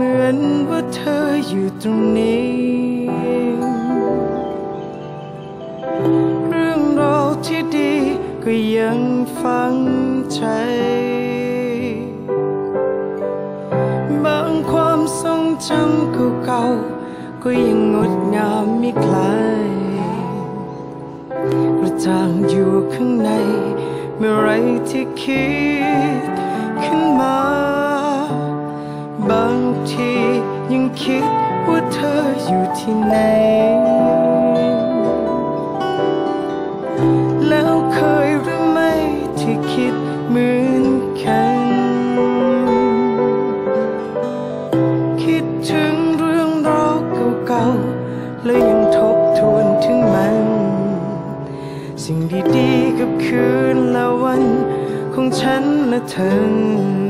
เหมือนว่าเธออยู่ตรงนี้ เรื่องราวที่ดีก็ยังฟังใจ บางความทรงจำเก่าๆก็ยังงดงามไม่คลายกระจ่างอยู่ข้างใน เมื่อไรที่คิดขึ้นมา บางทียังคิดว่าเธออยู่ที่ไหน แล้วเคยหรือไม่ที่คิดเหมือนกัน คิดถึงเรื่องราวเก่าๆ แล้วยังทบทวนถึงมัน สิ่งดีๆกับคืนและวันของฉันและเธอ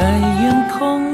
และ